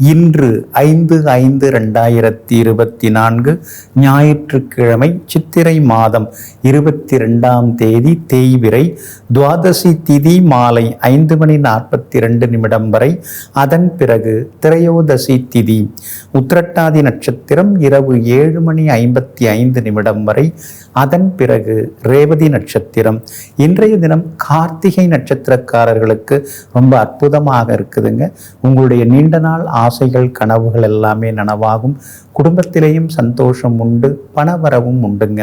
இன்று ஐந்து ஐந்து ரெண்டாயிரத்தி இருபத்தி நான்கு ஞாயிற்றுக்கிழமை சித்திரை மாதம் இருபத்தி ரெண்டாம் தேதி தேய்விரை துவாதசி திதி மாலை ஐந்து மணி நாற்பத்தி ரெண்டு நிமிடம் வரை. அதன் பிறகு திரையோதசி திதி. உத்திரட்டாதி நட்சத்திரம் இரவு ஏழு மணி ஐம்பத்தி ஐந்து நிமிடம் வரை. அதன் பிறகு ரேவதி நட்சத்திரம் இன்றைய தினம் கார்த்திகை நட்சத்திரக்காரர்களுக்கு ரொம்ப அற்புதமாக இருக்குதுங்க. உங்களுடைய நீண்ட நாள் ஆசைகள் கனவுகள் எல்லாமே நனவாகும். குடும்பத்திலேயும் சந்தோஷம் உண்டு பணவரவும் உண்டுங்க.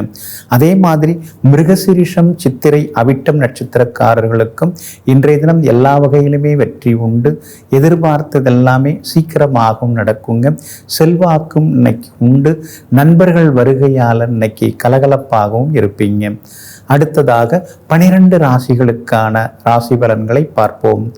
அதே மாதிரி மிருகசிரிஷம் சித்திரை அவிட்டம் நட்சத்திரக்காரர்களுக்கும் இன்றைய தினம் எல்லா வகையிலுமே வெற்றி உண்டு. எதிர்பார்த்ததெல்லாமே சீக்கிரமாகவும் நடக்குங்க. செல்வாக்கும் இன்னைக்கு உண்டு. நண்பர்கள் வருகையால் இன்னைக்கு கலகலப்பாகவும் இருப்பீங்க. அடுத்ததாக பனிரெண்டு ராசிகளுக்கான ராசி பலன்களை பார்ப்போம்.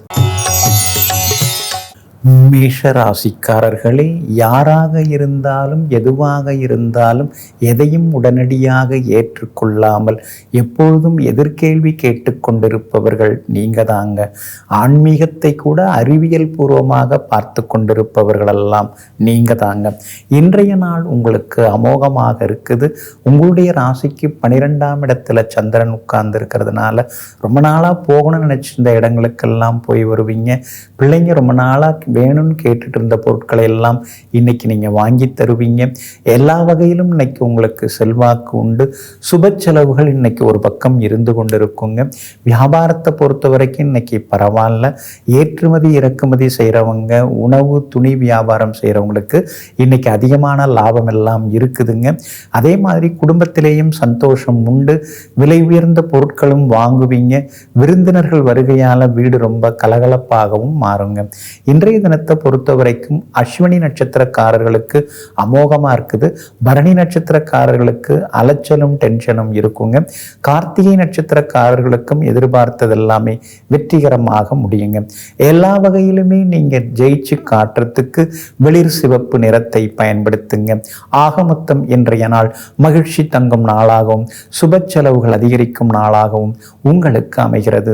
மேஷ ராசிக்காரர்களே யாராக இருந்தாலும் எதுவாக இருந்தாலும் எதையும் உடனடியாக ஏற்றுக்கொள்ளாமல் எப்பொழுதும் எதிர்கேள்வி கேட்டுக்கொண்டிருப்பவர்கள் நீங்க தாங்க ஆன்மீகத்தை கூட அறிவியல் பூர்வமாக பார்த்து கொண்டிருப்பவர்களெல்லாம் நீங்க தாங்க இன்றைய நாள் உங்களுக்கு அமோகமாக இருக்குது. உங்களுடைய ராசிக்கு பனிரெண்டாம் இடத்துல சந்திரன் உட்கார்ந்து இருக்கிறதுனால ரொம்ப நாளாக போகணும்னு நினச்சிருந்த இடங்களுக்கெல்லாம் போய் வருவீங்க. பிள்ளைங்க ரொம்ப நாளாக வேணும்னு கேட்டுட்டு இருந்த பொருட்களை எல்லாம் இன்னைக்கு நீங்கள் வாங்கி தருவீங்க. எல்லா வகையிலும் இன்னைக்கு உங்களுக்கு செல்வாக்கு உண்டு. சுப செலவுகள் இன்னைக்கு ஒரு பக்கம் இருந்து கொண்டு இருக்குங்க வியாபாரத்தை பொறுத்த வரைக்கும் இன்னைக்கு பரவாயில்ல. ஏற்றுமதி இறக்குமதி செய்கிறவங்க உணவு துணி வியாபாரம் செய்கிறவங்களுக்கு இன்னைக்கு அதிகமான லாபம் எல்லாம் இருக்குதுங்க. அதே மாதிரி குடும்பத்திலேயும் சந்தோஷம் உண்டு. விலை உயர்ந்த பொருட்களும் வாங்குவீங்க. விருந்தினர்கள் வருகையால் வீடு ரொம்ப கலகலப்பாகவும் மாறுங்க. இன்றைய தினத்தை பொறுத்த வரைக்கும் அஸ்வினி நட்சத்திரக்காரர்களுக்கு அமோகமாக இருக்குது. பரணி நட்சத்திரக்காரர்களுக்கு அலைச்சலும் டென்ஷனும் இருக்குங்க. கார்த்திகை நட்சத்திரக்காரர்களுக்கும் எதிர்பார்த்தது எல்லாமே வெற்றிகரமாக முடியுங்க. எல்லா வகையிலுமே நீங்கள் ஜெயிச்சு காட்டுறதுக்கு வெளிர் சிவப்பு நிறத்தை பயன்படுத்துங்க. ஆக மொத்தம் இன்றைய நாள் மகிழ்ச்சி தங்கும் நாளாகவும் சுப செலவுகள் அதிகரிக்கும் நாளாகவும் உங்களுக்கு அமைகிறது.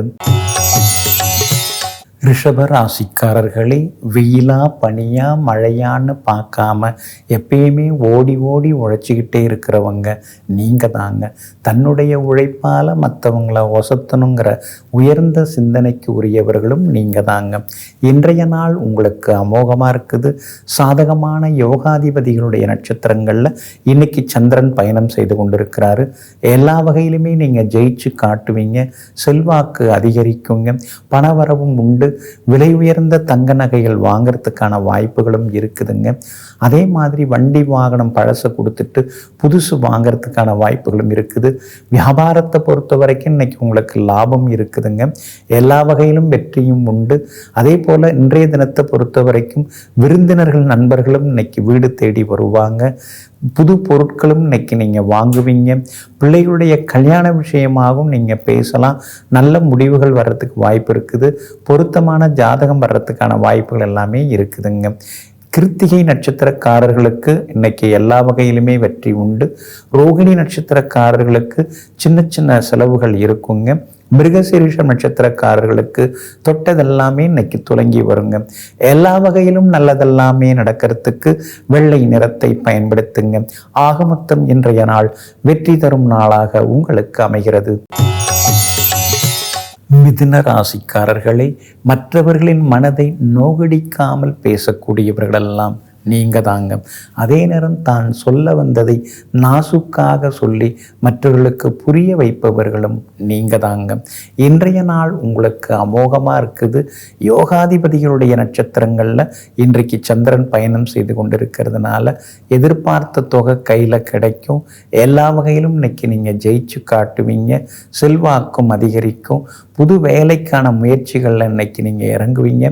ரிஷப ராசிக்காரர்களே வெயிலா பனியா மழையான்னு பார்க்காம எப்பயுமே ஓடி ஓடி உழைச்சிக்கிட்டே இருக்கிறவங்க நீங்கள் தாங்க. தன்னுடைய உழைப்பால் மற்றவங்கள ஒசத்தணுங்கிற உயர்ந்த சிந்தனைக்கு உரியவர்களும் நீங்கள் தாங்க. இன்றைய நாள் உங்களுக்கு அமோகமாக இருக்குது. சாதகமான யோகாதிபதிகளுடைய நட்சத்திரங்களில் இன்னைக்கு சந்திரன் பயணம் செய்து கொண்டிருக்கிறாரு. எல்லா வகையிலுமே நீங்கள் ஜெயிச்சு காட்டுவீங்க. செல்வாக்கு அதிகரிக்குங்க. பணவரவும் உண்டு. விலை உயர்ந்த தங்க நகைகள் வாங்கிறதுக்கான வாய்ப்புகளும் இருக்குதுங்க. அதே மாதிரி வண்டி வாகனம் பழசை கொடுத்துட்டு புதுசு வாங்கிறதுக்கான வாய்ப்புகளும் இருக்குது. வியாபாரத்தை பொறுத்த வரைக்கும் இன்னைக்கு உங்களுக்கு லாபம் இருக்குதுங்க. எல்லா வகையிலும் வெற்றியும் உண்டு. அதே போல் இன்றைய தினத்தை பொறுத்த வரைக்கும் விருந்தினர்கள் நண்பர்களும் இன்னைக்கு வீடு தேடி வருவாங்க. புது பொருட்களும் இன்னைக்கு நீங்கள் வாங்குவீங்க. பிள்ளைகளுடைய கல்யாண விஷயமாகவும் நீங்கள் பேசலாம். நல்ல முடிவுகள் வர்றதுக்கு வாய்ப்பு இருக்குது. பொருத்தமான ஜாதகம் வர்றதுக்கான வாய்ப்புகள் எல்லாமே இருக்குதுங்க. கிருத்திகை நட்சத்திரக்காரர்களுக்கு இன்னைக்கு எல்லா வகையிலுமே வெற்றி உண்டு. ரோகிணி நட்சத்திரக்காரர்களுக்கு சின்ன சின்ன செலவுகள் இருக்குங்க. மிருகசீரிஷம் நட்சத்திரக்காரர்களுக்கு தொட்டதெல்லாமே இன்னைக்கு துலங்கி வருங்க. எல்லா வகையிலும் நல்லதெல்லாமே நடக்கிறதுக்கு வெள்ளை நிறத்தை பயன்படுத்துங்க. ஆகமொத்தம் இன்றைய நாள் வெற்றி தரும் நாளாக உங்களுக்கு அமைகிறது. மிதுன ராசிக்காரர்களை மற்றவர்களின் மனதை நோகடிக்காமல் பேசக்கூடியவர்களெல்லாம் நீங்கள் தாங்க அதே நேரம் தான் சொல்ல வந்ததை நாசுக்காக சொல்லி மற்றவர்களுக்கு புரிய வைப்பவர்களும் நீங்கள் தாங்க இன்றைய நாள் உங்களுக்கு அமோகமாக இருக்குது. யோகாதிபதிகளுடைய நட்சத்திரங்களில் இன்றைக்கு சந்திரன் பயணம் செய்து கொண்டிருக்கிறதுனால எதிர்பார்த்த தொகை கையில் கிடைக்கும். எல்லா வகையிலும் இன்னைக்கு நீங்கள் ஜெயிச்சு காட்டுவீங்க. செல்வாக்கும் அதிகரிக்கும். புது வேலைக்கான முயற்சிகளில் இன்னைக்கு நீங்கள் இறங்குவீங்க.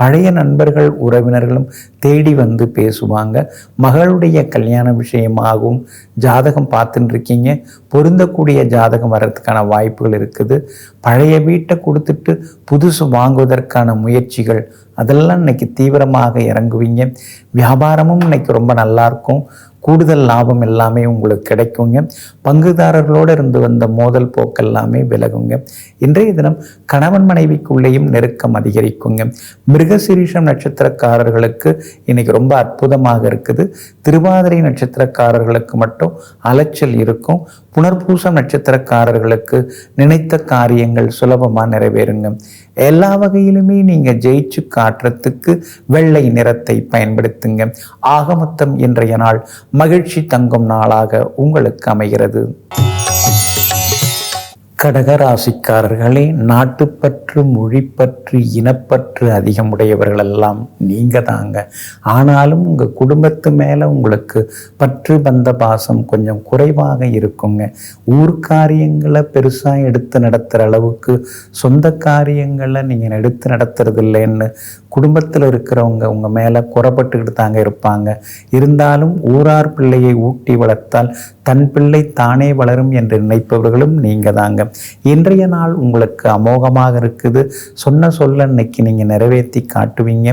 பழைய நண்பர்கள் உறவினர்களும் தேடி வந்து பேசுவாங்க. மகளுடைய கல்யாண விஷயமாகவும் ஜாதகம் பார்த்துட்டு இருக்கீங்க பொருந்தக்கூடிய ஜாதகம் வர்றதுக்கான வாய்ப்புகள் இருக்குது. பழைய வீட்டை கொடுத்துட்டு புதுசு வாங்குவதற்கான முயற்சிகள் அதெல்லாம் இன்னைக்கு தீவிரமாக இறங்குவீங்க. வியாபாரமும் இன்னைக்கு ரொம்ப நல்லா இருக்கும் கூடுதல் லாபம் எல்லாமே உங்களுக்கு கிடைக்குங்க. பங்குதாரர்களோடு இருந்து வந்த மோதல் போக்கெல்லாமே விலகுங்க. இன்றைய தினம் கணவன் மனைவிக்குள்ளேயும் நெருக்கம் அதிகரிக்குங்க. மிருகசிரீஷம் நட்சத்திரக்காரர்களுக்கு இன்னைக்கு ரொம்ப அற்புதமாக இருக்குது. திருவாதிரை நட்சத்திரக்காரர்களுக்கு மட்டும் அலைச்சல் இருக்கும். புனர்பூசம் நட்சத்திரக்காரர்களுக்கு நினைத்த காரியங்கள் சுலபமாக நிறைவேறுங்க. எல்லா வகையிலுமே நீங்கள் ஜெயிச்சு கா காட்டுறதுக்கு வெள்ளை நிறத்தை பயன்படுத்துங்க. ஆகமத்தம் இன்றைய நாள் மகிழ்ச்சி தங்கும் நாளாக உங்களுக்கு அமைகிறது. கடகராசிக்காரர்களே நாட்டுப்பற்று மொழிப்பற்று இனப்பற்று அதிகமுடையவர்களெல்லாம் நீங்கள் தாங்க. ஆனாலும் உங்கள் குடும்பத்து மேலே உங்களுக்கு பற்று பந்த பாசம் கொஞ்சம் குறைவாக இருக்குங்க. ஊர் காரியங்களை பெருசாக எடுத்து நடத்துகிற அளவுக்கு சொந்த காரியங்களை நீங்கள் எடுத்து நடத்துறது இல்லைன்னு குடும்பத்தில் இருக்கிறவங்க உங்கள் மேலே குறப்பட்டுக்கிட்டு தாங்க இருப்பாங்க. இருந்தாலும் ஊரார் பிள்ளையை ஊட்டி வளர்த்தால் தன் பிள்ளை தானே வளரும் என்று நினைப்பவர்களும் நீங்கள் தாங்க. இன்றைய நாள் உங்களுக்கு அமோகமாக இருக்குது. சொன்ன சொல்ல இன்னைக்கு நீங்கள் நிறைவேற்றி காட்டுவீங்க.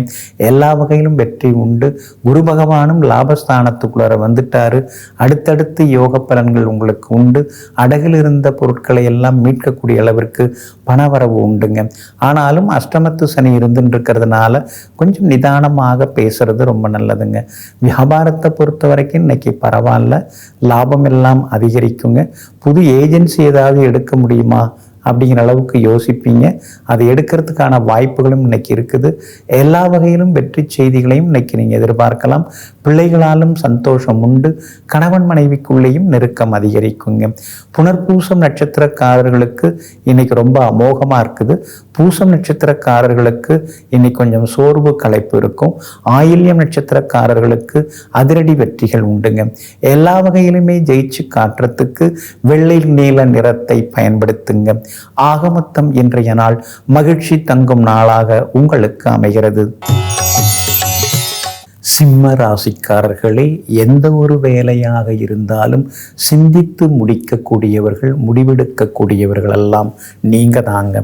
எல்லா வகையிலும் வெற்றி உண்டு. குரு பகவானும் லாபஸ்தானத்துக்குள்ளார வந்துட்டாரு. அடுத்தடுத்து யோக பலன்கள் உங்களுக்கு உண்டு. அடகில் இருந்த பொருட்களை எல்லாம் மீட்கக்கூடிய அளவிற்கு பணவரவு உண்டுங்க. ஆனாலும் அஷ்டமத்து சனி இருந்துட்டு இருக்கிறதுனால கொஞ்சம் நிதானமாக பேசுறது ரொம்ப நல்லதுங்க. வியாபாரத்தை பொறுத்த வரைக்கும் இன்னைக்கு பரவாயில்ல. லாபம் எல்லாம் அதிகரிக்குங்க. புது ஏஜென்சி ஏதாவது எடுக்க முடியுமா? அப்படிங்கிற அளவுக்கு யோசிப்பீங்க. அதை எடுக்கிறதுக்கான வாய்ப்புகளும் இன்னைக்கு இருக்குது. எல்லா வகையிலும் வெற்றி செய்திகளையும் இன்னைக்கு நீங்கள் எதிர்பார்க்கலாம். பிள்ளைகளாலும் சந்தோஷம் உண்டு. கணவன் மனைவிக்குள்ளேயும் நெருக்கம் அதிகரிக்குங்க. புனர்பூசம் நட்சத்திரக்காரர்களுக்கு இன்னைக்கு ரொம்ப அமோகமாக இருக்குது. பூசம் நட்சத்திரக்காரர்களுக்கு இன்னைக்கு கொஞ்சம் சோர்வு களைப்பு இருக்கும். ஆயில்யம் நட்சத்திரக்காரர்களுக்கு அதிரடி வெற்றிகள் உண்டுங்க. எல்லா வகையிலுமே ஜெயிச்சு காட்டுறதுக்கு வெள்ளை நீல நிறத்தை பயன்படுத்துங்க. ஆகமத்தம் இன்றைய நாள் மகிழ்ச்சி தங்கும் நாளாக உங்களுக்கு அமைகிறது. சிம்ம ராசிக்காரர்களே எந்த ஒரு வேலையாக இருந்தாலும் சிந்தித்து முடிக்கக்கூடியவர்கள் முடிவெடுக்கக்கூடியவர்கள் எல்லாம் நீங்கள் தாங்க.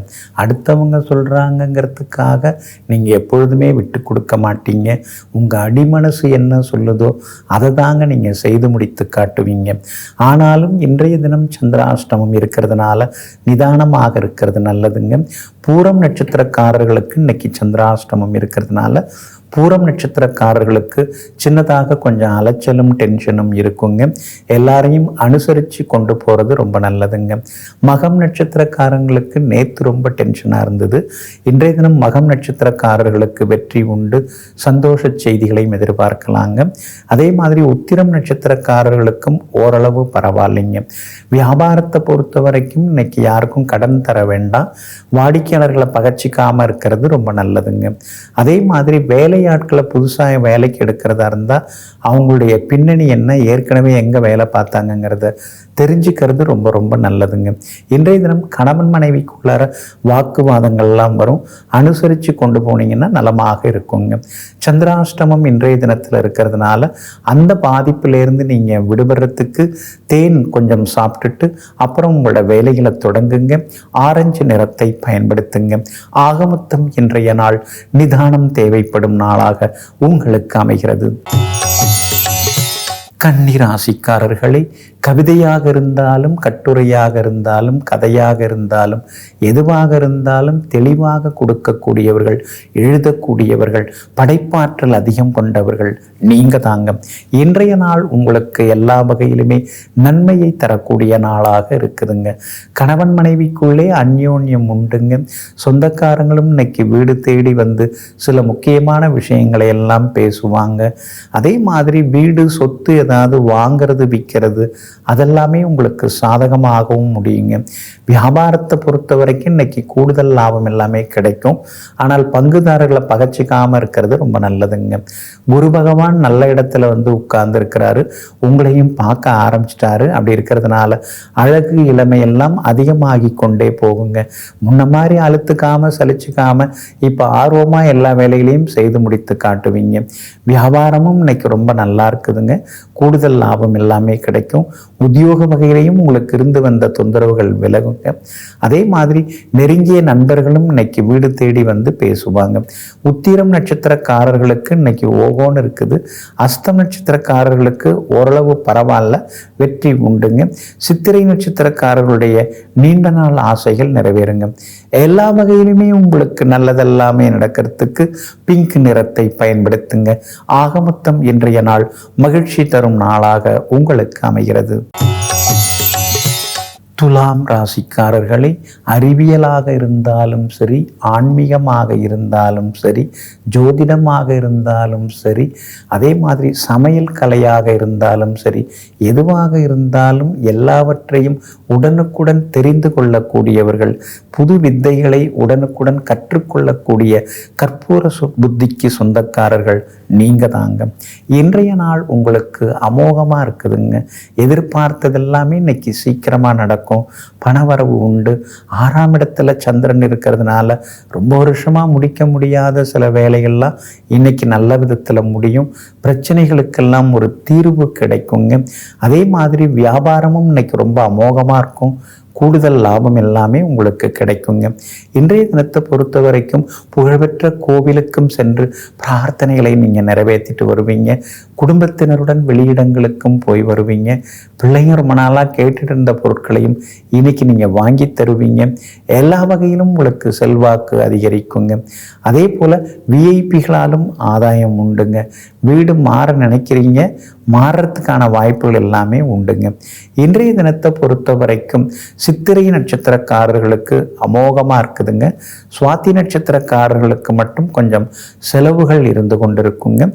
அடுத்தவங்க சொல்கிறாங்கங்கிறதுக்காக நீங்கள் எப்பொழுதுமே விட்டு கொடுக்க மாட்டீங்க. உங்கள் அடிமனசு என்ன சொல்லுதோ அதை தாங்க நீங்கள் செய்து முடித்து காட்டுவீங்க. ஆனாலும் இன்றைய தினம் சந்திராஷ்டமம் இருக்கிறதுனால நிதானமாக இருக்கிறது நல்லதுங்க. பூரம் நட்சத்திரக்காரர்களுக்கு இன்னைக்கு சந்திராஷ்டமம் இருக்கிறதுனால பூரம் நட்சத்திரக்காரர்களுக்கு உங்களுக்கு சின்னதாக கொஞ்சம் அலைச்சலும் டென்ஷனும் இருக்குங்க. எல்லாரையும் அனுசரித்து கொண்டு போகிறது ரொம்ப நல்லதுங்க. மகம் நட்சத்திரக்காரங்களுக்கு நேற்று ரொம்ப டென்ஷனாக இருந்தது. இன்றைய தினம் மகம் நட்சத்திரக்காரர்களுக்கு வெற்றி உண்டு. சந்தோஷ செய்திகளையும் எதிர்பார்க்கலாங்க. அதே மாதிரி உத்திரம் நட்சத்திரக்காரர்களுக்கும் ஓரளவு பரவாயில்லைங்க. வியாபாரத்தை பொறுத்த வரைக்கும் இன்னைக்கு யாருக்கும் கடன் தர வேண்டாம். வாடிக்கையாளர்களை பகச்சிக்காமல் இருக்கிறது ரொம்ப நல்லதுங்க. அதே மாதிரி வேலையாட்களை புதுசாக வேலை வேலைக்கு எடுக்கிறதா இருந்தால் அவங்களுடைய பின்னணி என்ன? ஏற்கனவே எங்கே வேலை பார்த்தாங்கங்கிறத தெரிஞ்சுக்கிறது ரொம்ப ரொம்ப நல்லதுங்க. இன்றைய தினம் கணவன் மனைவிக்குள்ளார வாக்குவாதங்கள்லாம் வரும். அனுசரித்து கொண்டு போனீங்கன்னா நலமாக இருக்குங்க. சந்திராஷ்டமம் இன்றைய தினத்தில் இருக்கிறதுனால அந்த பாதிப்பிலேருந்து நீங்கள் விடுபடுறதுக்கு தேன் கொஞ்சம் சாப்பிட்டுட்டு அப்புறம் உங்களோட வேலைகளை தொடங்குங்க. ஆரஞ்சு நிறத்தை பயன்படுத்துங்க. ஆகமொத்தம் இன்றைய நாள் நிதானம் தேவைப்படும் நாளாக உங்களுக்கு அமைகிறது. கன்னிராசிக்காரர்களை கவிதையாக இருந்தாலும் கட்டுரையாக இருந்தாலும் கதையாக இருந்தாலும் எதுவாக இருந்தாலும் தெளிவாக கொடுக்கக்கூடியவர்கள் எழுதக்கூடியவர்கள் படைப்பாற்றல் அதிகம் கொண்டவர்கள் நீங்க தாங்க. இன்றைய நாள் உங்களுக்கு எல்லா வகையிலுமே நன்மையை தரக்கூடிய நாளாக இருக்குதுங்க. கணவன் மனைவிக்குள்ளே அந்யோன்யம் உண்டுங்க. சொந்தக்காரங்களும் இன்னைக்கு வீடு தேடி வந்து சில முக்கியமான விஷயங்களை எல்லாம் பேசுவாங்க. அதே மாதிரி வீடு சொத்து ஏதாவது வாங்கிறது விற்கிறது அதெல்லாமே உங்களுக்கு சாதகமாகவும் முடியுங்க. வியாபாரத்தை பொறுத்த வரைக்கும் இன்னைக்கு கூடுதல் லாபம் எல்லாமே கிடைக்கும். ஆனால் பங்குதாரர்களை பகச்சிக்காமல் இருக்கிறது ரொம்ப நல்லதுங்க. குரு பகவான் நல்ல இடத்துல வந்து உட்கார்ந்து இருக்கிறாரு உங்களையும் பார்க்க ஆரம்பிச்சிட்டாரு. அப்படி இருக்கிறதுனால அழகு இளமையெல்லாம் அதிகமாகி கொண்டே போகுங்க. முன்ன மாதிரி அழுத்துக்காம சலிச்சுக்காம இப்போ ஆர்வமா எல்லா வேலைகளையும் செய்து முடித்து காட்டுவீங்க. வியாபாரமும் இன்னைக்கு ரொம்ப நல்லா இருக்குதுங்க. கூடுதல் லாபம் எல்லாமே கிடைக்கும். உத்தியோக வகையிலையும் உங்களுக்கு இருந்து வந்த தொந்தரவுகள் விலகுங்க. அதே மாதிரி நெருங்கிய நண்பர்களும் இன்னைக்கு வீடு தேடி வந்து பேசுவாங்க. உத்திரம் நட்சத்திரக்காரர்களுக்கு இன்னைக்கு ஓகோன்னு இருக்குது. அஸ்தம் நட்சத்திரக்காரர்களுக்கு ஓரளவு பரவாயில்ல வெற்றி உண்டுங்க. சித்திரை நட்சத்திரக்காரர்களுடைய நீண்ட நாள் ஆசைகள் நிறைவேறுங்க. எல்லா வகையிலுமே உங்களுக்கு நல்லதெல்லாமே நடக்கிறதுக்கு பிங்க் நிறத்தை பயன்படுத்துங்க. ஆகமொத்தம் இன்றைய நாள் மகிழ்ச்சி தரும் நாளாக உங்களுக்கு அமைகிறது. துலாம் ராசிக்காரர்களை அறிவியலாக இருந்தாலும் சரி ஆன்மீகமாக இருந்தாலும் சரி ஜோதிடமாக இருந்தாலும் சரி அதே மாதிரி சமையல் கலையாக இருந்தாலும் சரி எதுவாக இருந்தாலும் எல்லாவற்றையும் உடனுக்குடன் தெரிந்து கொள்ளக்கூடியவர்கள் புது வித்தைகளை உடனுக்குடன் கற்றுக்கொள்ளக்கூடிய கற்பூர சு- புத்திக்கு சொந்தக்காரர்கள் நீங்கள் தாங்க இன்றைய நாள் உங்களுக்கு அமோகமாக இருக்குதுங்க. எதிர்பார்த்ததெல்லாமே இன்னைக்கு சீக்கிரமாக நடக்கும். பணவரவு உண்டு. ஆறாம் இடத்துல சந்திரன் இருக்கிறதுனால ரொம்ப வருஷமாக முடிக்க முடியாத சில வேலைகள்லாம் இன்னைக்கு நல்ல விதத்தில் முடியும். பிரச்சனைகளுக்கெல்லாம் ஒரு தீர்வு கிடைக்குங்க. அதே மாதிரி வியாபாரமும் இன்னைக்கு ரொம்ப அமோகமாக இருக்கும். கூடுதல் லாபம் எல்லாமே உங்களுக்கு கிடைக்குங்க. இன்றைய தினத்தை பொறுத்த வரைக்கும் புகழ்பெற்ற கோவிலுக்கும் சென்று பிரார்த்தனைகளை நீங்கள் நிறைவேற்றிட்டு வருவீங்க. குடும்பத்தினருடன் வெளியிடங்களுக்கும் போய் வருவீங்க. பிள்ளைங்க ரொம்ப நாளாக கேட்டுட்டு இருந்த பொருட்களையும் இன்னைக்கு நீங்கள் வாங்கி தருவீங்க. எல்லா வகையிலும் உங்களுக்கு செல்வாக்கு அதிகரிக்குங்க. அதே போல் விஐபிகளாலும் ஆதாயம் உண்டுங்க. வீடு மாற நினைக்கிறீங்க. மாறுறதுக்கான வாய்ப்புகள் எல்லாமே உண்டுங்க. இன்றைய தினத்தை பொறுத்த வரைக்கும் சித்திரை நட்சத்திரக்காரர்களுக்கு அமோகமாக இருக்குதுங்க. சுவாதி நட்சத்திரக்காரர்களுக்கு மட்டும் கொஞ்சம் செலவுகள் இருந்து கொண்டிருக்குங்க.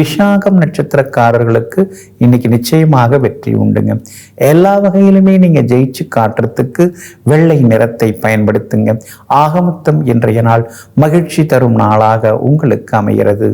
விஷாகம் நட்சத்திரக்காரர்களுக்கு இன்னைக்கு நிச்சயமாக வெற்றி உண்டுங்க. எல்லா வகையிலுமே நீங்கள் ஜெயிச்சு காட்டுறதுக்கு வெள்ளை நிறத்தை பயன்படுத்துங்க. ஆகமொத்தம் இன்றைய நாள் மகிழ்ச்சி தரும் நாளாக உங்களுக்கு அமைகிறது.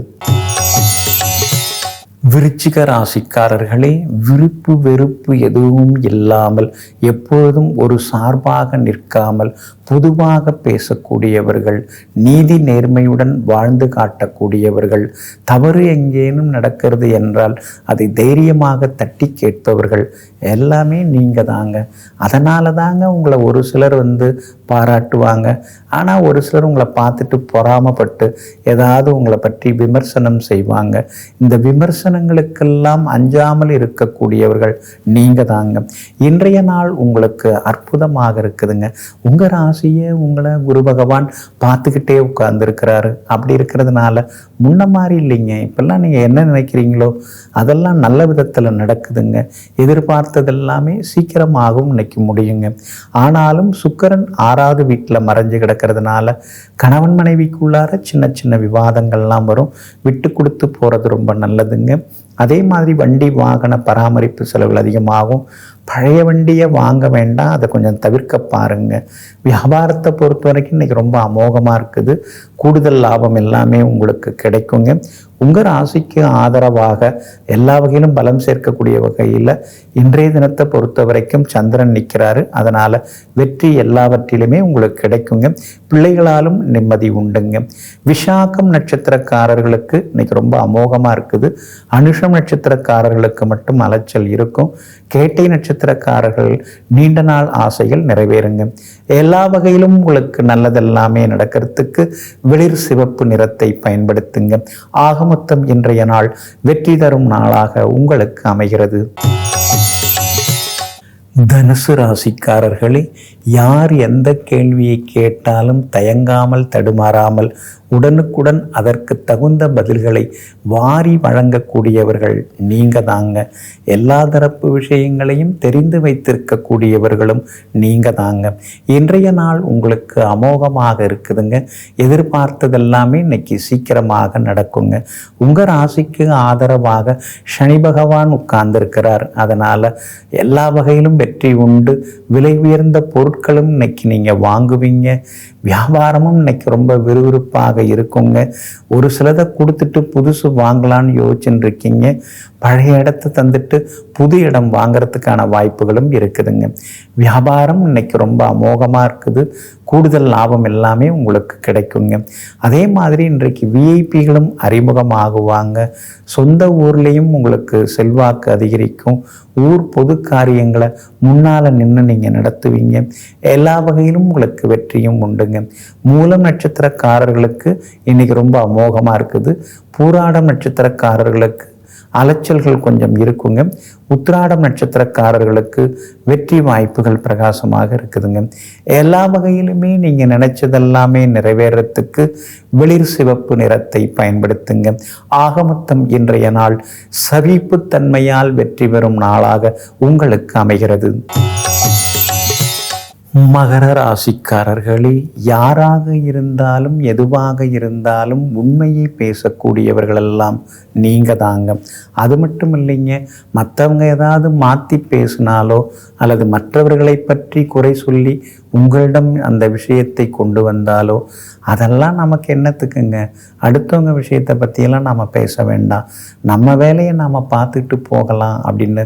விருச்சிக ராசிக்காரர்களே விருப்பு வெறுப்பு எதுவும் இல்லாமல் எப்பொழுதும் ஒரு சார்பாக நிற்காமல் பொதுவாக பேசக்கூடியவர்கள் நீதி நேர்மையுடன் வாழ்ந்து காட்டக்கூடியவர்கள் தவறு எங்கேனும் நடக்கிறது என்றால் அதை தைரியமாக தட்டி கேட்பவர்கள் எல்லாமே நீங்கள் தாங்க. அதனால தாங்க உங்களை ஒரு சிலர் வந்து பாராட்டுவாங்க. ஆனால் ஒரு சிலர் உங்களை பார்த்துட்டு பொறாமப்பட்டு ஏதாவது உங்களை பற்றி விமர்சனம் செய்வாங்க. இந்த விமர்சனம் விமர்சனங்களுக்கெல்லாம் அஞ்சாமல் இருக்கக்கூடியவர்கள் நீங்கள் தாங்க. இன்றைய நாள் உங்களுக்கு அற்புதமாக இருக்குதுங்க. உங்கள் ராசியை உங்களை குரு பகவான் பார்த்துக்கிட்டே உட்கார்ந்துருக்கிறாரு. அப்படி இருக்கிறதுனால முன்ன மாதிரி இல்லைங்க. இப்பெல்லாம் நீங்கள் என்ன நினைக்கிறீங்களோ அதெல்லாம் நல்ல விதத்தில் நடக்குதுங்க. எதிர்பார்த்ததெல்லாமே சீக்கிரமாகவும் நினைக்க முடியுங்க. ஆனாலும் சுக்கரன் ஆறாவது வீட்டில் மறைஞ்சு கிடக்கிறதுனால கணவன் மனைவிக்குள்ளார சின்ன சின்ன விவாதங்கள்லாம் வரும். விட்டு கொடுத்து போகிறது ரொம்ப நல்லதுங்க. அதே மாதிரி வண்டி வாகன பராமரிப்பு செலவுகள் அதிகமாகும். பழைய வண்டியை வாங்க வேண்டாம். அதை கொஞ்சம் தவிர்க்க பாருங்க. வியாபாரத்தை பொறுத்த வரைக்கும் இன்னைக்கு ரொம்ப அமோகமாக இருக்குது. கூடுதல் லாபம் எல்லாமே உங்களுக்கு கிடைக்குங்க. உங்கள் ராசிக்கு ஆதரவாக எல்லா வகையிலும் பலம் சேர்க்கக்கூடிய வகையில் இன்றைய தினத்தை பொறுத்த வரைக்கும் சந்திரன் நிற்கிறாரு. அதனால் வெற்றி எல்லாவற்றிலுமே உங்களுக்கு கிடைக்குங்க. பிள்ளைகளாலும் நிம்மதி உண்டுங்க. விஷாக்கம் நட்சத்திரக்காரர்களுக்கு இன்னைக்கு ரொம்ப அமோகமாக இருக்குது. அனுஷம் நட்சத்திரக்காரர்களுக்கு மட்டும் அலைச்சல் இருக்கும். கேட்டை நட்சத்திரக்காரர்கள் நீண்ட நாள் ஆசைகள் நிறைவேறுங்க. எல்லா வகையிலும் உங்களுக்கு நல்லதெல்லாமே நடக்கிறதுக்கு வெளிர் சிவப்பு நிறத்தை பயன்படுத்துங்க. ஆகம் மொத்தம் இன்றைய நாள் வெற்றி தரும் நாளாக உங்களுக்கு அமைகிறது. தனுசு ராசிக்காரர்களே யார் எந்த கேள்வியை கேட்டாலும் தயங்காமல் தடுமாறாமல் உடனுக்குடன் அதற்கு தகுந்த பதில்களை வாரி வழங்கக்கூடியவர்கள் நீங்கள் தாங்க. எல்லா தரப்பு விஷயங்களையும் தெரிந்து வைத்திருக்கக்கூடியவர்களும் நீங்கள் தாங்க. இன்றைய நாள் உங்களுக்கு அமோகமாக இருக்குதுங்க. எதிர்பார்த்ததெல்லாமே இன்னைக்கு சீக்கிரமாக நடக்குங்க. உங்கள் ராசிக்கு ஆதரவாக சனி பகவான் உட்கார்ந்திருக்கிறார். அதனால் எல்லா வகையிலும் வெற்றி வெற்றி உண்டு. விலை உயர்ந்த பொருட்களும் இன்னைக்கு நீங்கள் வாங்குவீங்க. வியாபாரமும் இன்னைக்கு ரொம்ப விறுவிறுப்பாக இருக்குங்க. ஒரு சிலதை கொடுத்துட்டு புதுசு வாங்கலான்னு யோசிச்சுட்டு இருக்கீங்க. பழைய இடத்த தந்துட்டு புது இடம் வாங்குறதுக்கான வாய்ப்புகளும் இருக்குதுங்க. வியாபாரம் இன்னைக்கு ரொம்ப அமோகமாக இருக்குது. கூடுதல் லாபம் எல்லாமே உங்களுக்கு கிடைக்குங்க. அதே மாதிரி இன்றைக்கு விஐபிகளும் அறிமுகமாகுவாங்க. சொந்த ஊர்லேயும் உங்களுக்கு செல்வாக்கு அதிகரிக்கும். ஊர் பொது காரியங்களை முன்னால் நின்று நீங்கள் நடத்துவீங்க. எல்லா வகையிலும் உங்களுக்கு வெற்றியும் உண்டுங்க. மூலம் நட்சத்திரக்காரர்களுக்கு இன்னைக்கு ரொம்ப அமோகமாக இருக்குது. பூராடம் நட்சத்திரக்காரர்களுக்கு அலைச்சல்கள் கொஞ்சம் இருக்குங்க. உத்ராடம் நட்சத்திரக்காரர்களுக்கு வெற்றி வாய்ப்புகள் பிரகாசமாக இருக்குதுங்க. எல்லா வகையிலுமே நீங்கள் நினைச்சதெல்லாமே நிறைவேறத்துக்கு வெளிர் சிவப்பு நிறத்தை பயன்படுத்துங்க. ஆகமொத்தம் இன்றைய நாள் சவிப்புத்தன்மையால் வெற்றி பெறும் நாளாக உங்களுக்கு அமைகிறது. மகர ராசிக்காரர்களே யாராக இருந்தாலும் எதுவாக இருந்தாலும் உண்மையை பேசக்கூடியவர்களெல்லாம் நீங்கள் தாங்க. அது மட்டும் இல்லைங்க மற்றவங்க ஏதாவது மாற்றி பேசினாலோ அல்லது மற்றவர்களை பற்றி குறை சொல்லி உங்களிடம் அந்த விஷயத்தை கொண்டு வந்தாலோ அதெல்லாம் நமக்கு என்னத்துக்குங்க? அடுத்தவங்க விஷயத்தை பற்றியெல்லாம் நாம் பேச வேண்டாம். நம்ம வேலையை நாம் பார்த்துட்டு போகலாம் அப்படின்னு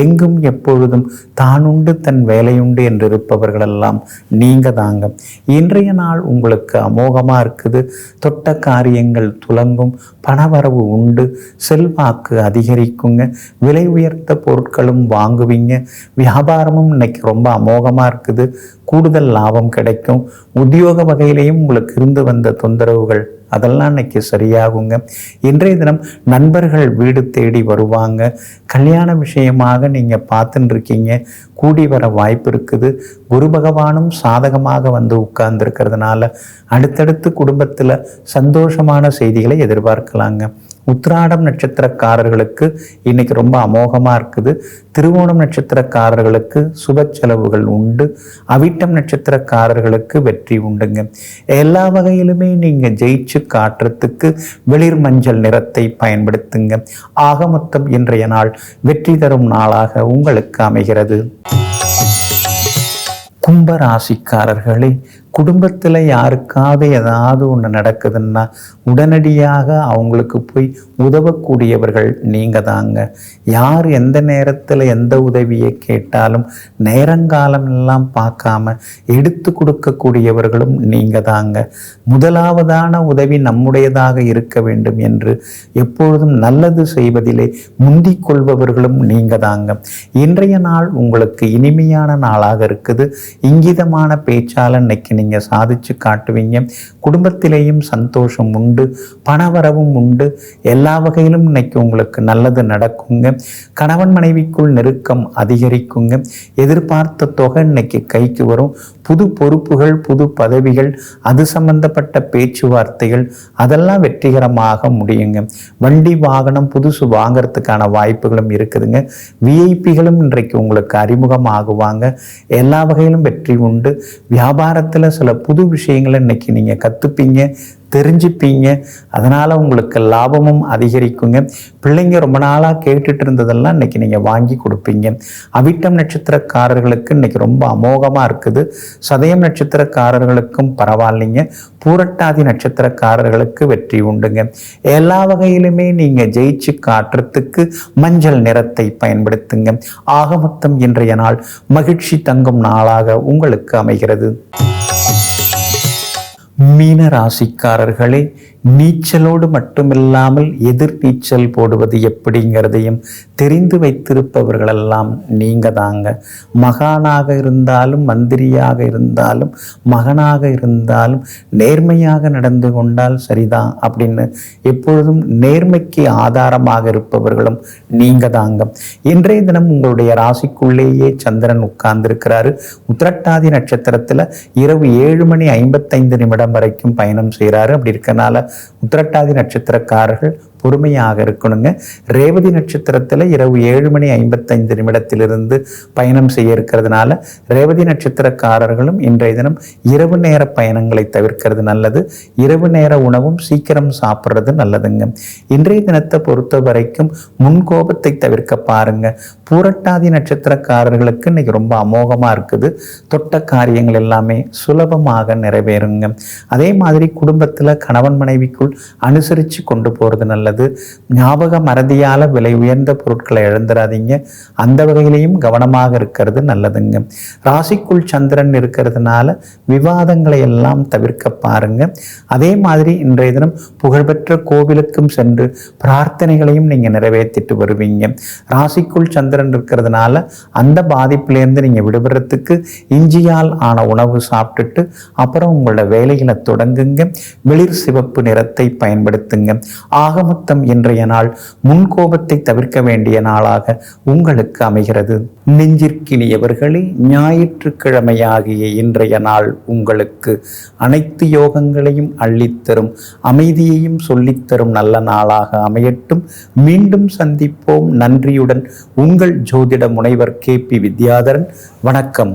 எங்கும் எப்பொழுதும் தானுண்டு தன் வேலையுண்டு என்று இருப்பவர்களெல்லாம் நீங்கள் தாங்க. இன்றைய நாள் உங்களுக்கு அமோகமாக இருக்குது. தொட்ட காரியங்கள் துலங்கும் பணவரவு உண்டு செல்வாக்கு அதிகரிக்குங்க. விலை உயர்த்த பொருட்களும் வாங்குவீங்க. வியாபாரமும் இன்னைக்கு ரொம்ப அமோகமாக இருக்குது. கூடுதல் லாபம் கிடைக்கும். உத்தியோக வகையிலையும் உங்களுக்கு இருந்து வந்த தொந்தரவுகள் அதெல்லாம் இன்னைக்கு சரியாகுங்க. இன்றைய தினம் நண்பர்கள் வீடு தேடி வருவாங்க. கல்யாண விஷயமாக நீங்கள் பார்த்துட்டு இருக்கீங்க கூடி வர வாய்ப்பு இருக்குது. குரு பகவானும் சாதகமாக வந்து உட்கார்ந்துருக்கிறதுனால அடுத்தடுத்து குடும்பத்தில் சந்தோஷமான செய்திகளை எதிர்பார்க்கலாங்க. உத்திராடம் நட்சத்திரக்காரர்களுக்கு இன்னைக்கு ரொம்ப அமோகமாக இருக்குது. திருவோணம் நட்சத்திரக்காரர்களுக்கு சுப செலவுகள் உண்டு. அவிட்டம் நட்சத்திரக்காரர்களுக்கு வெற்றி உண்டுங்க. எல்லா வகையிலுமே நீங்கள் ஜெயிச்சு காட்டுறதுக்கு வெளிர் மஞ்சள் நிறத்தை பயன்படுத்துங்க. ஆக மொத்தம் இன்றைய நாள் வெற்றி தரும் நாளாக உங்களுக்கு அமைகிறது. கும்பராசிக்காரர்களே குடும்பத்தில் யாருக்காவது ஏதாவது ஒன்று நடக்குதுன்னா உடனடியாக அவங்களுக்கு போய் உதவக்கூடியவர்கள் நீங்கள் தாங்க. யார் எந்த நேரத்தில் எந்த உதவியை கேட்டாலும் நேரங்காலம் எல்லாம் பார்க்காம எடுத்து கொடுக்கக்கூடியவர்களும் நீங்கள் தாங்க. முதலாவதான உதவி நம்முடையதாக இருக்க வேண்டும் என்று எப்பொழுதும் நல்லது செய்வதிலே முந்திக் கொள்பவர்களும் நீங்கள் தாங்க. இன்றைய நாள் உங்களுக்கு இனிமையான நாளாக இருக்குது. இங்கிதமான பேச்சாளர் இன்னைக்கு நீங்கள் சாதிச்சு காட்டுவீங்க. குடும்பத்திலேயும் சந்தோஷம் உண்டு பணவரவும் உண்டு. எல்லா வகையிலும் இன்னைக்கு உங்களுக்கு நல்லது நடக்குங்க. கணவன் மனைவிக்குள் நெருக்கம் அதிகரிக்குங்க. எதிர்பார்த்த தொகை இன்னைக்கு கைக்கு வரும். புது பொறுப்புகள் புது பதவிகள் அது சம்பந்தப்பட்ட பேச்சுவார்த்தைகள் அதெல்லாம் வெற்றிகரமாக முடியுங்க. வண்டி வாகனம் புதுசு வாங்கறதுக்கான வாய்ப்புகளும் இருக்குதுங்க. விஐபிகளும் இன்றைக்கு உங்களுக்கு அறிமுகம் ஆகுவாங்க எல்லா வகையிலும் வெற்றி உண்டு. வியாபாரத்தில் சில புது விஷயங்களை இன்னைக்கு நீங்கள் கற்றுப்பீங்க தெரிஞ்சுப்பீங்க. அதனால் உங்களுக்கு லாபமும் அதிகரிக்குங்க. பிள்ளைங்க ரொம்ப நாளாக கேட்டுட்டு இருந்ததெல்லாம் இன்னைக்கு நீங்கள் வாங்கி கொடுப்பீங்க. அவிட்டம் நட்சத்திரக்காரர்களுக்கு இன்னைக்கு ரொம்ப அமோகமாக இருக்குது. சதயம் நட்சத்திரக்காரர்களுக்கும் பரவாயில்லைங்க. பூரட்டாதி நட்சத்திரக்காரர்களுக்கு வெற்றி உண்டுங்க. எல்லா வகையிலுமே நீங்கள் ஜெயிச்சு காட்டுறதுக்கு மஞ்சள் நிறத்தை பயன்படுத்துங்க. ஆக மொத்தம் இன்றைய நாள் மகிழ்ச்சி தங்கும் நாளாக உங்களுக்கு அமைகிறது. மீன ராசிக்காரர்களே நீச்சலோடு மட்டுமில்லாமல் எதிர் நீச்சல் போடுவது எப்படிங்கிறதையும் தெரிந்து வைத்திருப்பவர்களெல்லாம் நீங்கள் தாங்க. மகானாக இருந்தாலும் மந்திரியாக இருந்தாலும் மகனாக இருந்தாலும் நேர்மையாக நடந்து கொண்டால் சரிதான் அப்படின்னு எப்பொழுதும் நேர்மைக்கு ஆதாரமாக இருப்பவர்களும் நீங்கள் தாங்க. இன்றைய தினம் உங்களுடைய ராசிக்குள்ளேயே சந்திரன் உட்கார்ந்திருக்கிறாரு. உத்திரட்டாதி நட்சத்திரத்தில் இரவு ஏழு மணி ஐம்பத்தைந்து நிமிடம் வரைக்கும் பயணம் செய்கிறாரு அப்படி இருக்கனால உத்திரட்டாதி நட்சத்திரக்காரர்கள் பொறுமையாக இருக்கணுங்க. ரேவதி நட்சத்திரத்தில் இரவு ஏழு மணி ஐம்பத்தைந்து நிமிடத்திலிருந்து பயணம் செய்ய இருக்கிறதுனால ரேவதி நட்சத்திரக்காரர்களும் இன்றைய தினம் இரவு நேர பயணங்களை தவிர்க்கிறது நல்லது. இரவு நேர உணவும் சீக்கிரம் சாப்பிட்றது நல்லதுங்க. இன்றைய தினத்தை பொறுத்த வரைக்கும் முன்கோபத்தை தவிர்க்க பாருங்க. பூரட்டாதி நட்சத்திரக்காரர்களுக்கு இன்னைக்கு ரொம்ப அமோகமாக இருக்குது. தொட்ட காரியங்கள் எல்லாமே சுலபமாக நிறைவேறுங்க. அதே மாதிரி குடும்பத்தில் கணவன் மனைவிக்குள் அனுசரித்து கொண்டு போகிறது நல்லது. ஞாபக மறதியால விலை உயர்ந்த பொருட்களை இழந்துடாதீங்க அந்த வகையிலையும் கவனமாக இருக்கிறது நல்லதுங்க. ராசிக்குள் சந்திரன் இருக்கிறதுனால விவாதங்களை எல்லாம் தவிர்க்க பாருங்க. அதே மாதிரி இன்றைய தினம் புகழ்பெற்ற கோவிலுக்கும் சென்று பிரார்த்தனைகளையும் நீங்க நிறைவேற்றிட்டு வருவீங்க. ராசிக்குள் சந்திரன் இருக்கிறதுனால அந்த பாதிப்பிலேருந்து நீங்க விடுபடுறதுக்கு இஞ்சியால் ஆன உணவு சாப்பிட்டுட்டு அப்புறம் உங்களோட வேலைகளை தொடங்குங்க. வெளிர் சிவப்பு நிறத்தை பயன்படுத்துங்க. ஆகமொத்தம் இன்றைய நாள் முன்கோபத்தை தவிர்க்க வேண்டிய நாளாக உங்களுக்கு அமைகிறது. நெஞ்சிற்கினியவர்களே ஞாயிற்றுக்கிழமையாகிய இன்றைய நாள் உங்களுக்கு அனைத்து யோகங்களையும் அள்ளித்தரும் அமைதியையும் சொல்லித்தரும் நல்ல நாளாக அமையட்டும். மீண்டும் சந்திப்போம். நன்றியுடன் உங்கள் ஜோதிட முனைவர் கே பி வித்யாதரன். வணக்கம்.